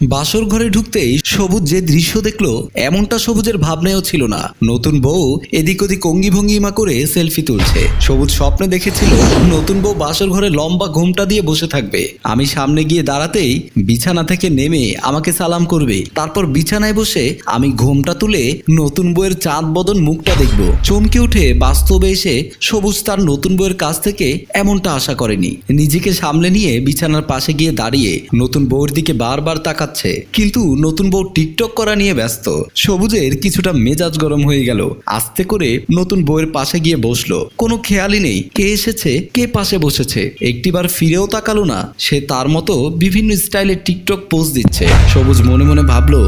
বাসর ঘরে ঢুকতেই সবুজ যে দৃশ্য দেখল, এমনটা সবুজের ভাবনায়ও ছিল না। নতুন বউ এদিক ওদিক অঙ্গি ভঙ্গিমা করে সেলফি তুলছে। সবুজ স্বপ্নে দেখেছিল নতুন বউ বাসর ঘরে লম্বা ঘুমটা দিয়ে বসে থাকবে। আমি সামনে গিয়ে দাঁড়াতেই বিছানা থেকে নেমে আমাকে সালাম করবে। তারপর বিছানায় বসে আমি ঘুমটা তুলে নতুন বউয়ের চাঁদ বদন মুখটা দেখব। চমকে উঠে বাস্তবে এসে সবুজ তার নতুন বউয়ের কাছ থেকে এমনটা আশা করেনি। নিজেকে সামলে নিয়ে বিছানার পাশে গিয়ে দাঁড়িয়ে নতুন বউয়ের দিকে বারবার তাকাচ্ছে কিন্তু নতুন বউ টিকটক করা নিয়ে ব্যস্ত। সবুজের কিছুটা মেজাজ গরম হয়ে গেল। আস্তে করে নতুন বউয়ের পাশে গিয়ে বসল। কোনো খেয়ালই নেই, কে এসেছে, কে পাশে বসেছে। একটিবার ফিরেও তাকালো না, সে তার মতো বিভিন্ন স্টাইলে টিকটক পোস্ট দিচ্ছে। সবুজ মনে মনে ভাবলো,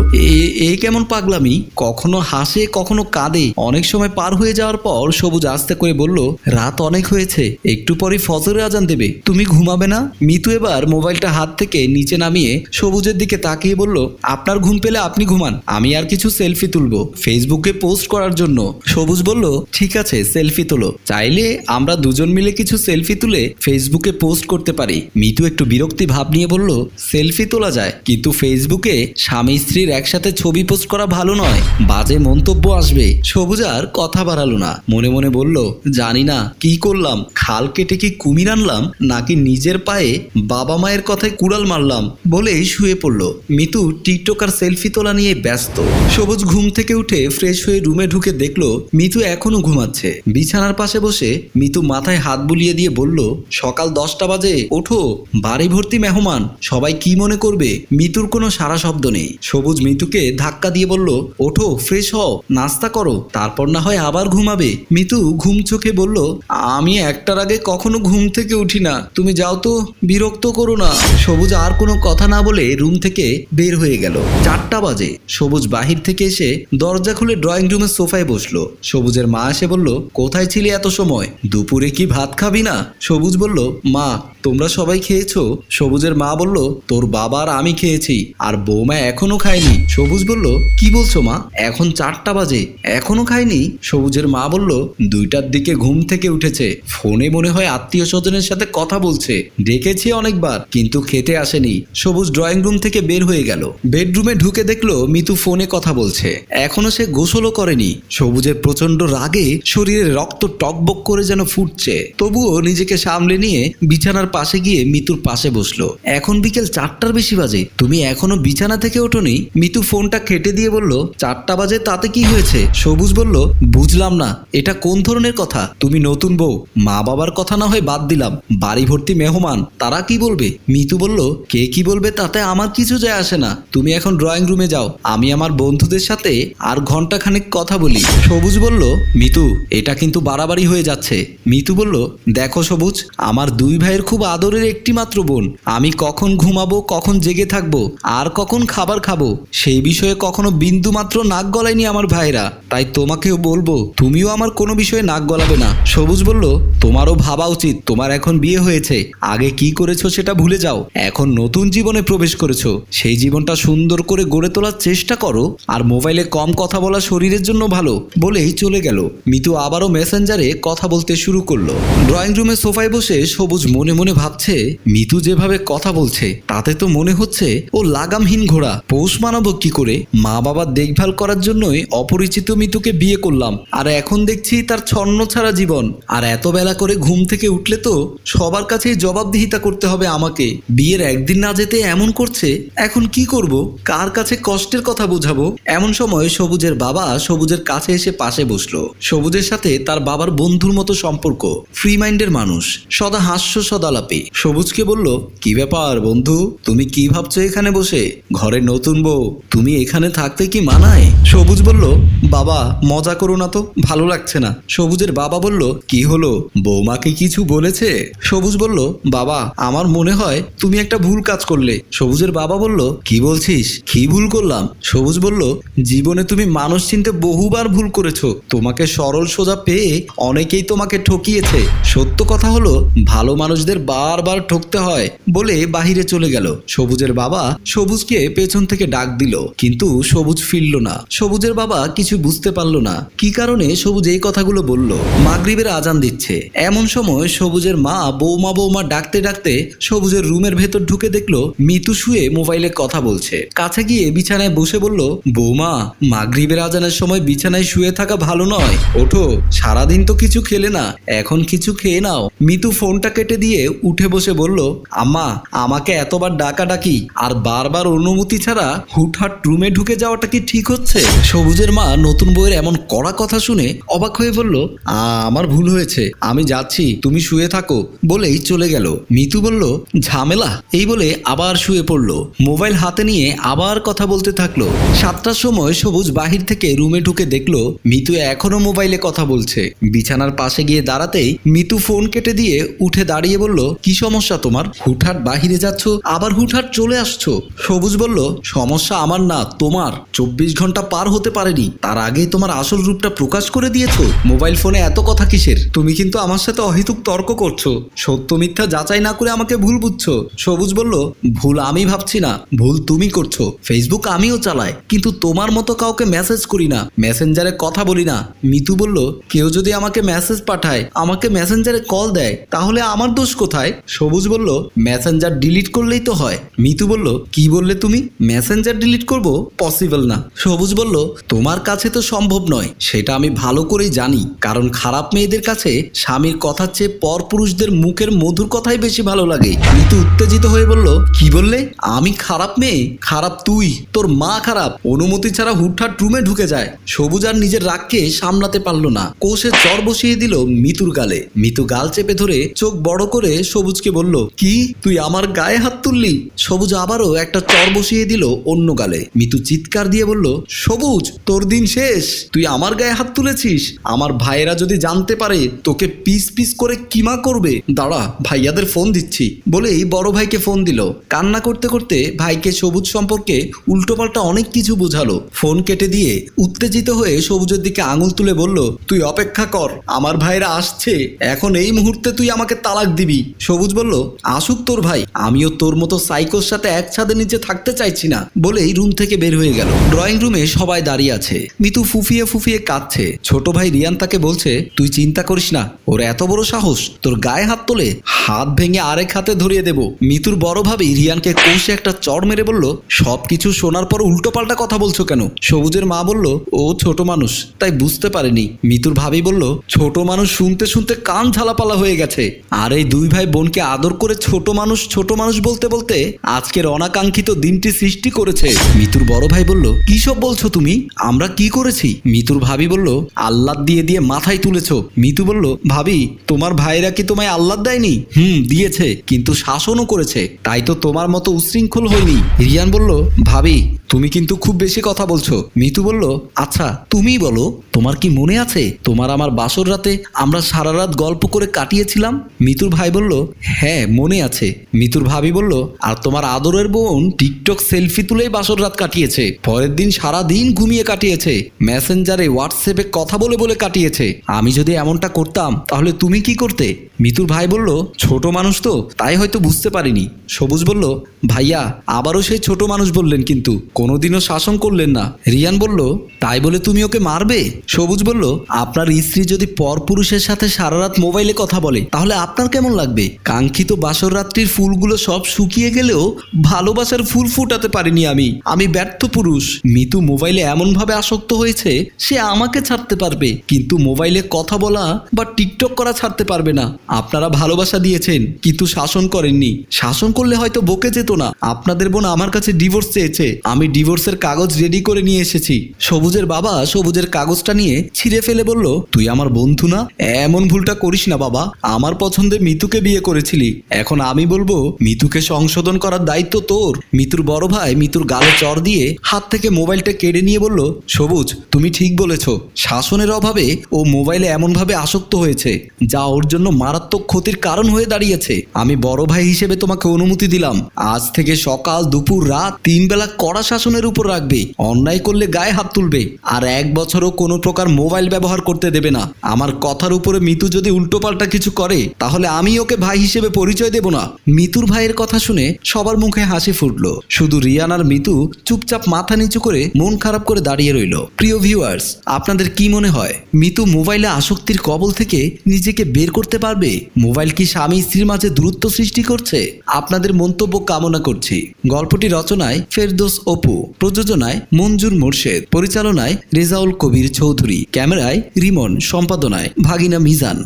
এ কেমন পাগলামি? কখনো হাসে, কখনো কাঁদে। অনেক সময় পার হয়ে যাওয়ার পর সবুজ আস্তে করে বলল, রাত অনেক হয়েছে, একটু পরে ফজরে আজান দেবে। তুমি ঘুমাবে না? মিতু এবার মোবাইলটা হাত থেকে নিচে নামিয়ে সবুজের দিকে তাকিয়ে বলল, আপনার ঘুম পেলে আপনি ঘুমান, আমি আর কিছু সেলফি তুলবো। ফেসবুকে পোস্ট করার জন্য সবুজ বলল, ঠিক আছে, সেলফি তোলো। চাইলে আমরা দুজন মিলে কিছু সেলফি তুলে ফেসবুকে পোস্ট করতে পারি। মিতু একটু বিরক্তি ভাব নিয়ে বলল, সেলফি তোলা যায়, কিন্তু ফেসবুকে স্বামী স্ত্রীর একসাথে ছবি পোস্ট করা ভালো নয়। বাজে মন্তব্য আসবে, সবুজ আর কথা বাড়ালো না। মনে মনে বলল, জানি না, কি করলাম? খাল কেটে কি কুমির আনলাম, নাকি নিজের পায়ে বাবা মায়ের কথায় কুড়াল মারলাম? বলেই শুয়ে পড়ল। মিতু টিকটক আর সেলফি তোলা নিয়ে ব্যস্ত। সবুজ ঘুম থেকে উঠে ফ্রেশ হয়ে রুমে ঢুকে দেখল, মিতু এখনও ঘুমাচ্ছে। বিছানার পাশে বসে মিতু মাথায় হাত বুলিয়ে দিয়ে বলল, সকাল দশটা বাজে, ওঠো, বাড়ি ভর্তি মেহমান, সবাই কি মনে করবে? মিতুর কোনো সারা শব্দ নেই। সবুজ মিতুকে ধাক্কা দিয়ে বলল, ওঠো, ফ্রেশ হও, নাস্তা করো, তারপর না হয় আবার ঘুমাবে। মিতু ঘুম চোখে বলল, আমি একটার আগে কখনো ঘুম থেকে উঠি না, তুমি যাও তো, বিরক্ত করো না। সবুজ আর কোনো কথা না বলে রুম থেকে বের হয়ে গেল। চারটা বাজে। সবুজ বাহির থেকে এসে দরজা খুলে ড্রয়িং রুমের সোফায় বসল। সবুজের মা এসে বলল, কোথায় ছিলি এত সময়? দুপুরে কি ভাত খাবি না? সবুজ বলল, মা, তোমরা সবাই খেয়েছো? সবুজের মা বলল, তোর বাবা আর আমি খেয়েছি, আর বৌমা এখনও খায়নি। সবুজ বলল, কি বলছো মা? এখন চারটা বাজে, এখনও খায়নি? সবুজের মা বলল, দুইটার দিকে ঘুম থেকে উঠেছে। ফোনে মনে হয় আত্মীয় স্বজনের সাথে কথা বলছে। ডেকেছি অনেকবার, কিন্তু খেতে আসেনি। সবুজ ড্রয়িং রুম থেকে বের হয়ে গেল। বেডরুমে ঢুকে দেখল মিতু ফোনে কথা বলছে। এখনও সে গোসলও করেনি। সবুজের প্রচণ্ড রাগে শরীরে রক্ত টকবক করে যেন ফুটছে। তবুও নিজেকে সামলে নিয়ে বিছানার পাশে গিয়ে মিতুর পাশে বসল। এখন বিকেল চারটার বেশি বাজে। তুমি এখনও বিছানা থেকে ওঠোনি? মিতু ফোনটা কেটে দিয়ে বলল, চারটা বাজে, তাতে কি হয়েছে? সবুজ বলল, বুঝলাম না। এটা কোন ধরনের কথা? তুমি নতুন বউ। মা বাবার কথা না হয় বাদ দিলাম। বাড়ি ভর্তি মেহমান। তারা কি বলবে? মিতু বলল, কে কি বলবে তাতে আমার কিছু যায় আসে না। তুমি এখন ড্রয়িং রুমে যাও। আমি আমার বন্ধুদের সাথে আর ঘণ্টা খানেক কথা বলি। সবুজ বলল, মিতু, এটা কিন্তু বাড়াবাড়ি হয়ে যাচ্ছে। মিতু বলল, দেখো সবুজ, আমার দুই ভাইয়ের খুব আদরের একটি মাত্র বোন। আমি কখন ঘুমাবো, কখন জেগে থাকব, আর কখন খাবার খাব, সেই বিষয়ে কখনো বিন্দু মাত্র নাক গলায়নি আমার ভাইরা তাই তোমাকেও বলব, তুমিও আমার কোনো বিষয়ে নাক গলাবে না। সবুজ বলল, তোমারও ভাবা উচিত, তোমার এখন বিয়ে হয়েছে। আগে কি করেছ সেটা ভুলে যাও। এখন নতুন জীবনে প্রবেশ করেছ। সেই জীবনটা সুন্দর করে গড়ে তোলার চেষ্টা করো আর মোবাইলে কম কথা বলা শরীরের জন্য ভালো বলেই চলে গেল। মিতু আবারও মেসেঞ্জারে কথা বলতে শুরু করল। ড্রয়িং রুমে সোফায় বসে সবুজ মনে মনে ভাবছে, মিতু যেভাবে কথা বলছে, তাতে তো মনে হচ্ছে ও লাগামহীন ঘোড়া। পৌষ মানাবো কি করে? মা বাবার দেখভাল করার জন্যই অপরিচিত মিতুকে বিয়ে করলাম। আর এখন দেখছি তার ছন্ন ছাড়া জীবন। আর এত বেলা করে ঘুম থেকে উঠলে তো সবার কাছেই জবাবদিহিতা করতে হবে আমাকে। বিয়ের একদিন না যেতে এমন করছে এখন কি করব? কার কাছে কষ্টের কথা বোঝাবো? এমন সময় সবুজের বাবা সবুজের কাছে এসে পাশে বসল। সবুজের সাথে তার বাবার বন্ধুর মতো সম্পর্ক ফ্রি মাইন্ডের মানুষ, সদা হাস্য সদালাপে। সবুজকে বলল, কি ব্যাপার বন্ধু? তুমি কি ভাবছ এখানে বসে? ঘরে নতুন বউ, তুমি এখানে থাকতে কি মানায়? সবুজ বলল, বাবা, মজা করো না তো, ভালো লাগছে না। সবুজের বাবা বলল, কি হলো? বৌমাকে কিছু বলেছে? সবুজ বলল, বাবা, আমার মনে হয় তুমি একটা ভুল কাজ করলে। সবুজের বাবা বলল কি বলছিস? কি ভুল করলাম? সবুজ বলল, জীবনে তুমি মানুষ চিনতে বহুবার ভুল করেছ। তোমাকে সরল সোজা পেয়ে অনেকেই তোমাকে ঠকিয়েছে। সত্য কথা হলো, ভালো মানুষদের বারবার ঠকতে হয় বলে বাহিরে চলে গেল। সবুজের বাবা সবুজকে পেছন থেকে ডাক দিল, কিন্তু সবুজ ফিরল না। সবুজের বাবা কিছু বুঝতে পারল না। কি কারণে সবুজ এই কথাগুলো বলল? মাগরিবের আজান দিচ্ছে। এমন সময় সবুজের মা বৌমা বৌমা ডাকতে ডাকতে সবুজের রুমের ভেতর ঢুকে দেখল, মিতু শুয়ে মোবাইলে মোবাইলে কথা বলছে। কাছে গিয়ে বিছানায় বসে বলল বৌমা মাগরিবের আজানের সময় বিছানায় শুয়ে থাকা ভালো নয়। ওঠো সারাদিন তো কিছু খেলে না এখন কিছু খেয়ে নাও। মিতু ফোনটা কেটে দিয়ে উঠে বসে বলল আম্মা আমাকে এতবার ডাকাডাকি আর বারবার অনুমতি ছাড়া হুটহাট রুমে ঢুকে যাওয়াটা কি ঠিক হচ্ছে? সবুজের মা নতুন বইয়ের এমন কড়া কথা শুনে অবাক হয়ে বলল "আ, আমার ভুল হয়েছে আমি যাচ্ছি তুমি শুয়ে থাকো। বলেই চলে গেল। মিতু বলল ঝামেলা? এই বলে আবার শুয়ে পড়ল। মোবাইল হাতে নিয়ে আবার কথা বলতে থাকল। সাতটার সময় সবুজ বাহির থেকে রুমে ঢুকে দেখল, মিতু এখনও মোবাইলে কথা বলছে। বিছানার পাশে গিয়ে দাঁড়াতেই মিতু ফোন কেটে দিয়ে উঠে দাঁড়িয়ে বলল, কি সমস্যা তোমার? হুটহাট বাহিরে যাচ্ছ, আবার হুটহাট চলে আসছো? সবুজ বলল, সমস্যা আমার না, তোমার। চব্বিশ ঘণ্টা পার হতে পারেনি। তার আগেই তোমার আসল রূপটা প্রকাশ করে দিয়েছ। মোবাইল ফোনে এত কথা কিসের? তুমি কিন্তু আমার সাথে অহেতুক তর্ক করছ। সত্য মিথ্যা যাচাই না করে আমাকে ভুল বুঝছ। সবুজ বলল, ভুল আমি ভাবছি না। ভুল তুমি করছ। ফেসবুক আমিও চালাই, কিন্তু তোমার মতো কাউকে মেসেজ করি না মেসেঞ্জারে কথা বলি না। মিতু বলল, কেউ যদি আমাকে মেসেজ পাঠায়, আমাকে মেসেঞ্জারে কল দেয়, তাহলে আমার দোষ কোথায়? সবুজ বলল মেসেঞ্জার ডিলিট করলেই তো হয়। মিতু বলল, কি বললে তুমি? মেসেঞ্জার ডিলিট করব? পসিবল না। সবুজ বলল, তোমার কাছে তো সম্ভব নয়, সেটা আমি ভালো করেই জানি, কারণ খারাপ মেয়েদের কাছে স্বামীর কথার চেয়ে পরপুরুষদের মুখের মধুর কথাই বেশি ভালো লাগে। মিতু উত্তেজিত হয়ে বলল, কি বললে? আমি খারাপ মেয়ে, খারাপ তুই। তোর মা খারাপ। অনুমতি ছাড়া হুটহাট রুমে ঢুকে যায়। সবুজ আর নিজের রাগকে সামলাতে পারল না। কোষে চর বসিয়ে দিল মিতুর গালে। মিতু গাল চেপে ধরে চোখ বড় করে সবুজকে বলল, কি? তুই আমার গায়ে হাত তুললি? সবুজ আবারও একটা চর বসিয়ে দিল অন্য গালে। মিতু চিৎকার দিয়ে বলল, সবুজ, তোর দিন শেষ। তুই আমার গায়ে হাত তুলেছিস। আমার ভাইয়েরা যদি জানতে পারে, তোকে পিস পিস করে কিমা করবে। দাঁড়া, ভাইয়াদের ফোন দিচ্ছি। বলেই বড় ভাইকে ফোন দিল। কান্না করতে করতে ভাইকে সবুজ সম্পর্কে উল্টোপাল্টা অনেক কিছু বোঝালো। ফোন কেটে দিয়ে উত্তেজিত হয়ে সবুজের দিকে আঙুল তুলে বলল, তুই অপেক্ষা কর, আমার ভাইরা আসছে। এখন এই মুহূর্তে তুই আমাকে তালাক দিবি। সবুজ বলল, আসুক তোর ভাই, আমিও তোর মতো সাইকোর সাথে এক ছাদের নিচে থাকতে চাইছি না। বলেই রুম থেকে বের হয়ে গেল। ড্রয়িং রুমে সবাই দাঁড়িয়ে আছে। মিতু ফুফিয়ে ফুফিয়ে কাঁদছে। ছোট ভাই রিয়ান তাকে বলছে, তুই চিন্তা করিস না, ওর এত বড় সাহস, তোর গায়ে হাত তোলে হাত ভেঙে আরেক হাতে ধরিয়ে দেব। মিতুর বড় ভাবি রিয়ানকে কষে একটা চড় মেরে বলল, সবকিছু শোনার পর উল্টোপাল্টা কথা বলছো কেন? সবুজের মা বলল, ও ছোট মানুষ, তাই বুঝতে পারেনি। মিতুর ভাবি বলল, ছোট মানুষ শুনতে শুনতে কান ঝালাপালা হয়ে গেছে। আর এই দুই ভাই বোনকে আদর করে ছোট মানুষ ছোট মানুষ বলতে বলতে আজকের অনাকাঙ্ক্ষিত দিনটি সৃষ্টি করেছে। মিতুর বড় ভাই বলল, কি সব বলছো তুমি? আমরা কি করেছি? মিতুর ভাবি বলল আল্লাদ দিয়ে দিয়ে মাথায় তুলেছ। মিতু বলল, ভাবি, তোমার ভাইরা কি তোমায় আল্লাদ দেয়নি? হুম, দিয়েছে, কিন্তু শাসনও করেছে, তাই তো তোমার মতো উশৃঙ্খল হয়নি। রিয়ান বলল ভাবি তুমি কিন্তু খুব বেশি কথা বলছো। মিতু বলল আচ্ছা তুমিই বলো, তোমার কি মনে আছে? তোমার আমার বাসর রাতে আমরা সারা রাত গল্প করে কাটিয়েছিলাম? মিতুর ভাই বলল হ্যাঁ মনে আছে। মিতুর ভাবি বলল, আর তোমার আদরের বোন টিকটক সেলফি তুলেই বাসর রাত কাটিয়েছে। পরের দিন সারা দিন ঘুমিয়ে কাটিয়েছে। মেসেঞ্জারে হোয়াটসঅ্যাপে কথা বলে বলে কাটিয়েছে। আমি যদি এমনটা করতাম, তাহলে তুমি কি করতে? মিতুর ভাই বলল, ছোট মানুষ তো, তাই হয়তো বুঝতে পারিনি। সবুজ বলল, ভাইয়া, আবারও সেই ছোট মানুষ বললেন কিন্তু। কোনোদিনও শাসন করলেন না। রিয়ান বলল, তাই বলে তুমি ওকে মারবে? সবুজ বলল, আপনার স্ত্রী যদি পরপুরুষের সাথে সারা রাত মোবাইলে কথা বলে, তাহলে আপনার কেমন লাগবে? কাঙ্ক্ষিত বাসর রাত্রির ফুলগুলো সব শুকিয়ে গেলেও ভালোবাসার ফুল ফুটাতে পারিনি আমি। আমি ব্যর্থ পুরুষ। মিতু মোবাইলে এমনভাবে আসক্ত হয়েছে, সে আমাকে ছাড়তে পারবে। কিন্তু মোবাইলে কথা বলা বা টিকটক করা ছাড়তে পারবে না। আপনারা ভালোবাসা দিয়েছেন, কিন্তু শাসন করেননি। শাসন করলে হয়তো বকে যেত না। আপনাদের বোন আমার কাছে ডিভোর্স চেয়েছে। আমি ডিভোর্সের কাগজ রেডি করে নিয়ে এসেছি। সবুজের বাবা সবুজের কাগজটা নিয়ে ছিঁড়ে ফেলে বলল, তুই আমার বন্ধু না? এমন ভুলটা করিস না বাবা। আমার পছন্দে মিতুকে বিয়ে করেছিলি। এখন আমি বলব, মিতুকে সংশোধন করার দায়িত্ব তোর। মিতুর বড় ভাই মিতুর গালে চর দিয়ে হাত থেকে মোবাইলটা কেড়ে নিয়ে বলল, সবুজ, তুমি ঠিক বলেছ। শাসনের অভাবে ও মোবাইলে এমনভাবে আসক্ত হয়েছে, যা ওর জন্য মারাত্মক ক্ষতির কারণ হয়ে দাঁড়িয়েছে। আমি বড় ভাই হিসেবে তোমাকে অনুমতি দিলাম। আজ থেকে সকাল দুপুর রাত তিন বেলা কড়া শাসনের উপর রাখবে। অন্যায় করলে গায়ে হাত তুলবে। আর এক বছরও কোনো প্রকার মোবাইল ব্যবহার করতে দেবে না। আমার কথার উপরে মিতু যদি উল্টোপাল্টা কিছু করে, তাহলে আমি ওকে ভাই হিসেবে পরিচয় দেব না। মিতুর ভাইয়ের কথা শুনে সবার মুখে হাসি ফুটলো। শুধু রিয়ান আর মিতু চুপচাপ মাথা নিচু করে মন খারাপ করে দাঁড়িয়ে রইল। প্রিয় ভিউয়ার্স আপনাদের কি মনে হয়? মিতু মোবাইলে আসক্তির কবল থেকে নিজেকে বের করতে পারবে? মোবাইল কি স্বামী স্ত্রীর মাঝে দূরত্ব সৃষ্টি করছে? আপনাদের মন্তব্য কামনা করছি। গল্পটি রচনায় ফেরদোস অপু প্রযোজনায় মঞ্জুর মোর্শেদ পরিচালনায় রেজাউল কবির চৌধুরী ক্যামেরায় রিমন সম্পাদনায় ভাগিনা মিজান।